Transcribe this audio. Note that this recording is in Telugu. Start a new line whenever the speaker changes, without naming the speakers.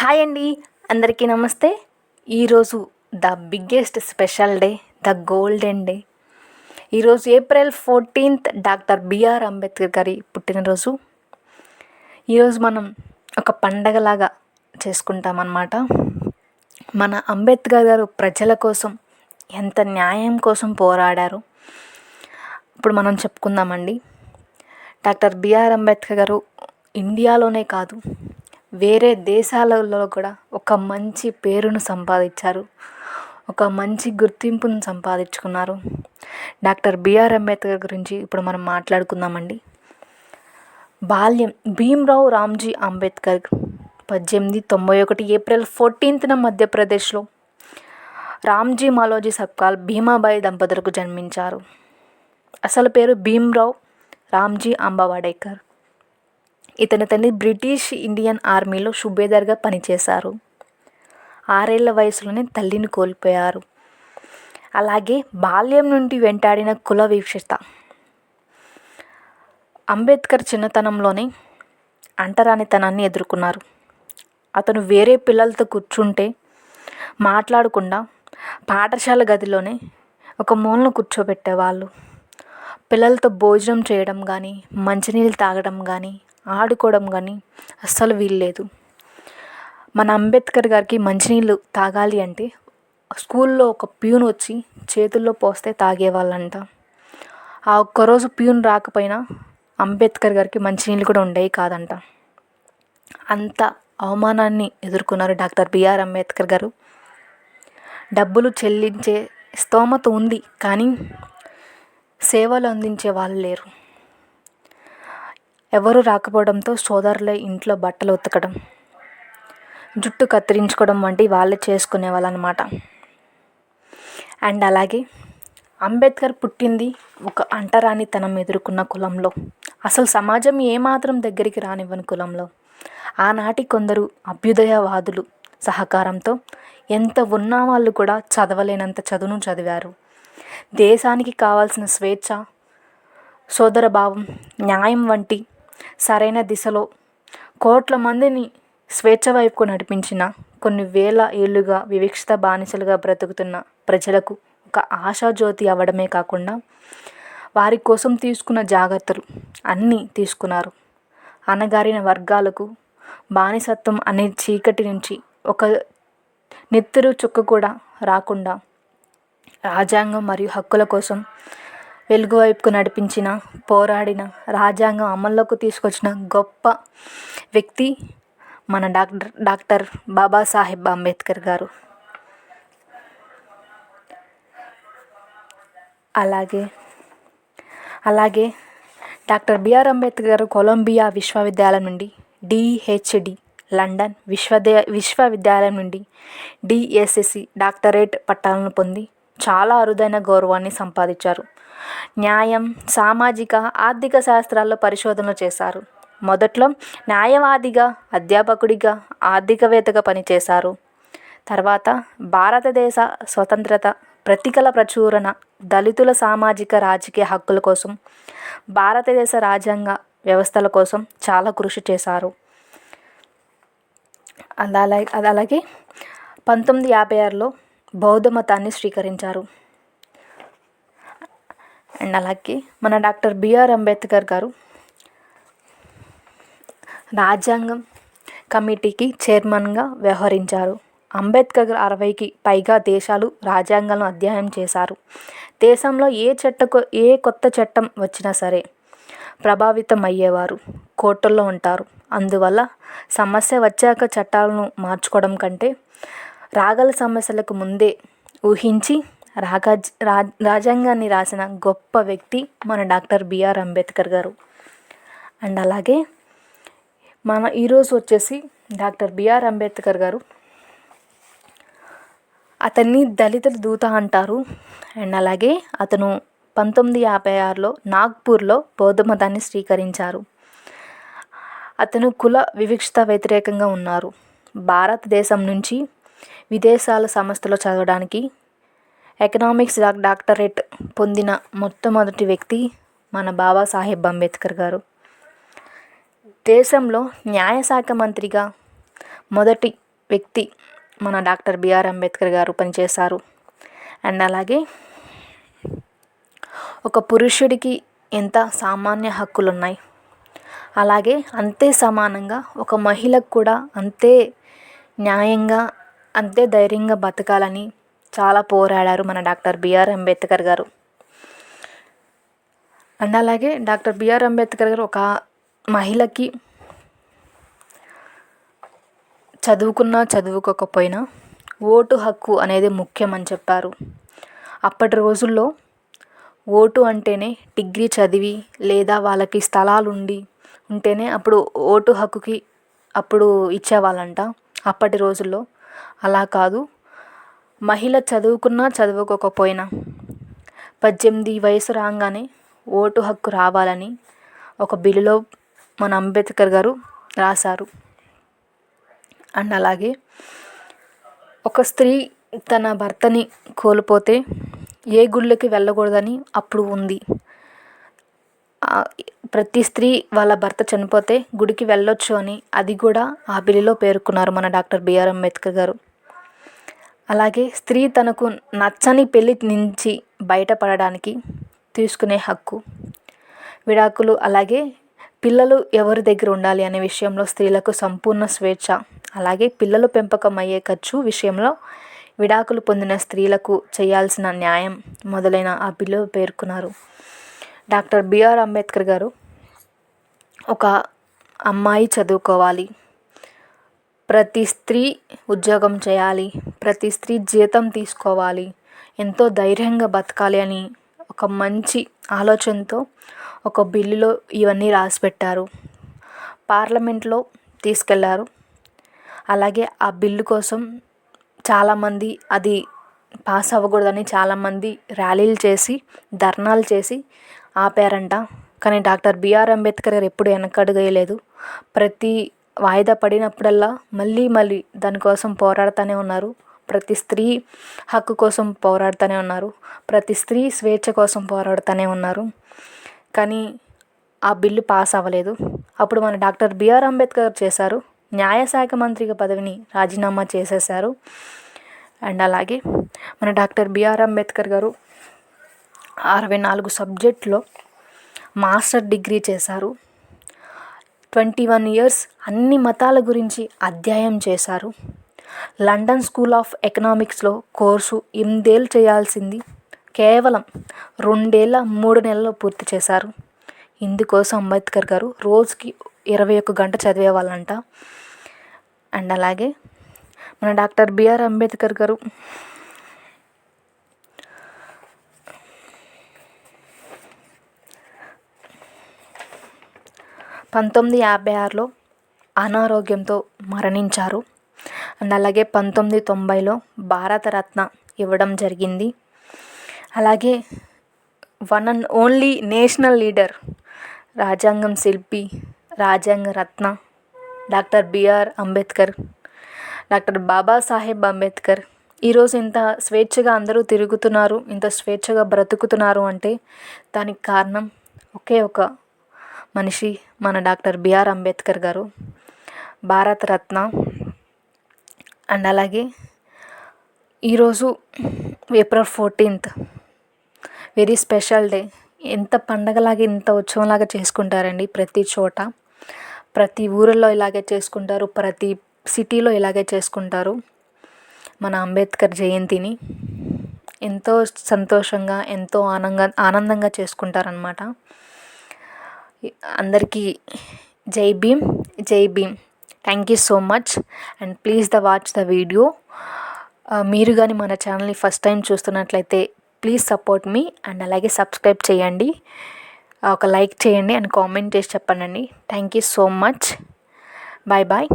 హాయ్ అండి. అందరికీ నమస్తే. ఈరోజు the biggest special day the golden day. ఈరోజు April fourteenth doctor BR Ambedkar గారి పుట్టినరోజు. ఈరోజు మనం ఒక పండగలాగా చేసుకుంటామన్నమాట. మన అంబేద్కర్ గారు ప్రజల కోసం ఎంత న్యాయం కోసం పోరాడారు. ఇప్పుడు మనం చెప్పుకుందామండి. డాక్టర్ బిఆర్ అంబేద్కర్ గారు ఇండియాలోనే కాదు వేరే దేశాలలో కూడా ఒక మంచి పేరును సంపాదించారు. ఒక మంచి గుర్తింపును సంపాదించుకున్నారు. డాక్టర్ బిఆర్ అంబేద్కర్ గురించి ఇప్పుడు మనం మాట్లాడుకుందామండి. బాల్యం భీమ్రావ్ రామ్జీ అంబేద్కర్ పద్దెనిమిది తొంభై ఒకటి ఏప్రిల్ ఫోర్టీన్త్న మధ్యప్రదేశ్లో రామ్జీ మాలోజీ సబ్కాల్ భీమాబాయి దంపతులకు జన్మించారు. అసలు పేరు భీమ్రావ్ రామ్జీ అంబవాడేకర్. ఇతని తండ్రి బ్రిటిష్ ఇండియన్ ఆర్మీలో సుబేదార్గా పనిచేశారు. ఆరేళ్ళ వయసులోనే తల్లిని కోల్పోయారు. అలాగే బాల్యం నుండి వెంటాడిన కుల వీక్షత అంబేద్కర్ చిన్నతనంలోనే అంటరానితనాన్ని ఎదుర్కొన్నారు. అతను వేరే పిల్లలతో కూర్చుంటే మాట్లాడకుండా పాఠశాల గదిలోనే ఒక మూలను కూర్చోబెట్టేవాళ్ళు. పిల్లలతో భోజనం చేయడం కానీ మంచినీళ్ళు తాగడం కానీ ఆడుకోవడం కానీ అస్సలు వీల్లేదు. మన అంబేద్కర్ గారికి మంచినీళ్ళు తాగాలి అంటే స్కూల్లో ఒక ప్యూన్ వచ్చి చేతుల్లో పోస్తే తాగేవాళ్ళంట. ఆ ఒక్కరోజు ప్యూన్ రాకపోయినా అంబేద్కర్ గారికి మంచినీళ్ళు కూడా ఉండేవి కాదంట. అంత అవమానాన్ని ఎదుర్కొన్నారు డాక్టర్ బిఆర్ అంబేద్కర్ గారు. డబ్బులు చెల్లించే స్తోమత ఉంది కానీ సేవలు అందించే వాళ్ళు లేరు. ఎవరు రాకపోవడంతో సోదరులే ఇంట్లో బట్టలు ఉతకడం జుట్టు కత్తిరించుకోవడం వంటి వాళ్ళే చేసుకునే వాళ్ళు అనమాట అండ్ అలాగే అంబేద్కర్ పుట్టింది ఒక అంటరానితనం ఎదుర్కొన్న కులంలో. అసలు సమాజం ఏమాత్రం దగ్గరికి రానివ్వని కులంలో. ఆనాటి కొందరు అభ్యుదయవాదులు సహకారంతో ఎంత ఉన్న వాళ్ళు కూడా చదవలేనంత చదువును చదివారు. దేశానికి కావాల్సిన స్వేచ్ఛ సోదర భావం న్యాయం వంటి సరైన దిశలో. కోట్ల మందిని స్వేచ్ఛ వైపుకు నడిపించిన కొన్ని వేల ఏళ్ళుగా వివక్షిత బానిసలుగా బ్రతుకుతున్న ప్రజలకు ఒక ఆశాజ్యోతి అవ్వడమే కాకుండా వారి కోసం తీసుకున్న జాగ్రత్తలు అన్నీ తీసుకున్నారు. అణగారిన వర్గాలకు బానిసత్వం అనే చీకటి నుంచి ఒక నెత్తురు చుక్క కూడా రాకుండా రాజ్యాంగం మరియు హక్కుల కోసం వెలుగు వైపుకు నడిపించిన పోరాడిన రాజ్యాంగం అమల్లోకి తీసుకొచ్చిన గొప్ప వ్యక్తి మన డాక్టర్ డాక్టర్ బాబాసాహెబ్ అంబేద్కర్ గారు. అలాగే అలాగే డాక్టర్ బిఆర్ అంబేద్కర్ గారు కొలంబియా విశ్వవిద్యాలయం నుండి డిహెచ్డి లండన్ విశ్వదే విశ్వవిద్యాలయం నుండి డిఎస్ఎస్సి డాక్టరేట్ పట్టాలను పొంది చాలా అరుదైన గౌరవాన్ని సంపాదించారు. న్యాయం సామాజిక ఆర్థిక శాస్త్రాల్లో పరిశోధనలు చేశారు. మొదట్లో న్యాయవాదిగా అధ్యాపకుడిగా ఆర్థికవేత్తగా పనిచేశారు. తర్వాత భారతదేశ స్వతంత్రత ప్రతికల ప్రచురణ దళితుల సామాజిక రాజకీయ హక్కుల కోసం భారతదేశ రాజ్యాంగ వ్యవస్థల కోసం చాలా కృషి చేశారు. అలాగే అది అలాగే పంతొమ్మిది యాభై ఆరులో బౌద్ధ మతాన్ని స్వీకరించారు. అండ్ అలాగే మన డాక్టర్ బిఆర్ అంబేద్కర్ గారు రాజ్యాంగం కమిటీకి చైర్మన్గా వ్యవహరించారు. అంబేద్కర్ అరవైకి పైగా దేశాలు రాజ్యాంగాలను అధ్యయనం చేశారు. దేశంలో ఏ చట్టకు ఏ కొత్త చట్టం వచ్చినా సరే ప్రభావితం అయ్యేవారు కోర్టుల్లో ఉంటారు. అందువల్ల సమస్య వచ్చాక చట్టాలను మార్చుకోవడం కంటే రాగల సమస్యలకు ముందే ఊహించి రాగా రా రాజ్యాంగాన్ని రాసిన గొప్ప వ్యక్తి మన డాక్టర్ బిఆర్ అంబేద్కర్ గారు. అండ్ అలాగే మన ఈరోజు వచ్చేసి డాక్టర్ బిఆర్ అంబేద్కర్ గారు. అతన్ని దళితుల దూత అంటారు. అండ్ అలాగే అతను పంతొమ్మిది యాభై ఆరులో నాగ్పూర్లో బౌద్ధ మతాన్ని స్వీకరించారు. అతను కుల వివక్షత వ్యతిరేకంగా ఉన్నారు. భారతదేశం నుంచి విదేశాల సంస్థలో చదవడానికి ఎకనామిక్స్ డాక్టరేట్ పొందిన మొట్టమొదటి వ్యక్తి మన బాబాసాహెబ్ అంబేద్కర్ గారు. దేశంలో న్యాయశాఖ మంత్రిగా మొదటి వ్యక్తి మన డాక్టర్ బిఆర్ అంబేద్కర్ గారు పనిచేశారు. అండ్ అలాగే ఒక పురుషుడికి ఎంత సామాన్య హక్కులు ఉన్నాయి అలాగే అంతే సమానంగా ఒక మహిళకు కూడా అంతే న్యాయంగా అంతే ధైర్యంగా బతకాలని చాలా పోరాడారు మన డాక్టర్ బిఆర్ అంబేద్కర్ గారు. అండ్ అలాగే డాక్టర్ బిఆర్ అంబేద్కర్ గారు ఒక మహిళకి చదువుకున్నా చదువుకోకపోయినా ఓటు హక్కు అనేది ముఖ్యం అని చెప్పారు. అప్పటి రోజుల్లో ఓటు అంటేనే డిగ్రీ చదివి లేదా వాళ్ళకి స్థలాలు ఉండి ఉంటేనే అప్పుడు ఓటు హక్కుకి అప్పుడు ఇచ్చేవాళ్ళంట. అప్పటి రోజుల్లో అలా కాదు. మహిళ చదువుకున్నా చదువుకోకపోయినా. పద్దెనిమిది వయసు రాగానే ఓటు హక్కు రావాలని ఒక బిల్లులో మన అంబేద్కర్ గారు రాశారు. అండ్ అలాగే ఒక స్త్రీ తన భర్తని కోల్పోతే ఏ గుళ్ళకి వెళ్ళకూడదని అప్పుడు ఉంది. ప్రతి స్త్రీ వాళ్ళ భర్త చనిపోతే గుడికి వెళ్ళొచ్చు అని అది కూడా ఆ బిల్లులో పేర్కొన్నారు మన డాక్టర్ బిఆర్ అంబేద్కర్ గారు. అలాగే స్త్రీ తనకు నచ్చని పెళ్ళి నుంచి బయటపడడానికి తీసుకునే హక్కు విడాకులు అలాగే పిల్లలు ఎవరి దగ్గర ఉండాలి అనే విషయంలో స్త్రీలకు సంపూర్ణ స్వేచ్ఛ అలాగే పిల్లలు పెంపకం అయ్యే ఖర్చు విషయంలో విడాకులు పొందిన స్త్రీలకు చేయాల్సిన న్యాయం మొదలైన ఆ బిల్లు పేర్కొన్నారు. డాక్టర్ బిఆర్ అంబేద్కర్ గారు ఒక అమ్మాయి చదువుకోవాలి. ప్రతి స్త్రీ ఉద్యోగం చేయాలి ప్రతి స్త్రీ జీతం తీసుకోవాలి ఎంతో ధైర్యంగా బతకాలి అని ఒక మంచి ఆలోచనతో ఒక బిల్లులో ఇవన్నీ రాసి పెట్టారు పార్లమెంట్లో తీసుకెళ్ళారు. అలాగే ఆ బిల్లు కోసం చాలామంది అది పాస్ అవ్వకూడదని చాలామంది ర్యాలీలు చేసి ధర్నాలు చేసి ఆపారంట. కానీ డాక్టర్ బిఆర్ అంబేద్కర్ గారు ఎప్పుడు వెనకడుగేయలేదు ప్రతి వాయిదా పడినప్పుడల్లా మళ్ళీ మళ్ళీ దానికోసం పోరాడుతూనే ఉన్నారు. ప్రతి స్త్రీ హక్కు కోసం పోరాడుతూనే ఉన్నారు. ప్రతి స్త్రీ స్వేచ్ఛ కోసం పోరాడుతూనే ఉన్నారు. కానీ ఆ బిల్లు పాస్ అవ్వలేదు. అప్పుడు మన డాక్టర్ బిఆర్ అంబేద్కర్ చేశారు. న్యాయశాఖ మంత్రిగా పదవిని రాజీనామా చేసేశారు. అండ్ అలాగే మన డాక్టర్ బిఆర్ అంబేద్కర్ గారు అరవై నాలుగు సబ్జెక్టులో మాస్టర్ డిగ్రీ చేశారు. ట్వంటీ వన్ ఇయర్స్ అన్ని మతాల గురించి అధ్యాయం చేశారు. లండన్ స్కూల్ ఆఫ్ ఎకనామిక్స్లో కోర్సు ఎనిమిదేళ్ళు చేయాల్సింది. కేవలం రెండేళ్ళ మూడు నెలల్లో పూర్తి చేశారు. ఇందుకోసం అంబేద్కర్ గారు రోజుకి ఇరవై ఒక్క గంట చదివేవాళ్ళంట. అండ్ అలాగే మన డాక్టర్ బిఆర్ అంబేద్కర్ గారు పంతొమ్మిది యాభై ఆరులో అనారోగ్యంతో మరణించారు. అండ్ అలాగే పంతొమ్మిది తొంభైలో భారతరత్న ఇవ్వడం జరిగింది. అలాగే one and only national leader రాజ్యాంగం శిల్పి రాజ్యాంగ రత్న doctor BR Ambedkar doctor Babasaheb Ambedkar. ఈరోజు ఇంత స్వేచ్ఛగా అందరూ తిరుగుతున్నారు ఇంత స్వేచ్ఛగా బ్రతుకుతున్నారు అంటే దానికి కారణం ఒకే ఒక మనిషి మన డాక్టర్ బిఆర్ అంబేద్కర్ గారు. భారతరత్న అండ్ అలాగే ఈరోజు April fourteenth. Very special day. ఎంత పండగలాగా ఇంత ఉత్సవంలాగా చేసుకుంటారండి ప్రతి చోట. ప్రతి ఊరిలో ఇలాగే చేసుకుంటారు ప్రతి సిటీలో ఇలాగే చేసుకుంటారు మన అంబేద్కర్ జయంతిని. ఎంతో సంతోషంగా ఎంతో ఆనందంగా ఆనందంగా చేసుకుంటారనమాట అందరికీ జై భీమ్ జై Bhim. Thank you so much and please the watch the video మీరు కానీ మన ఛానల్ని ఫస్ట్ టైం చూస్తున్నట్లయితే ప్లీజ్ సపోర్ట్ మీ అండ్ అలాగే సబ్స్క్రైబ్ చేయండి. Uh, ఒక లైక్ చేయండి అండ్ కామెంట్ చేసి చెప్పండి thank you so much bye bye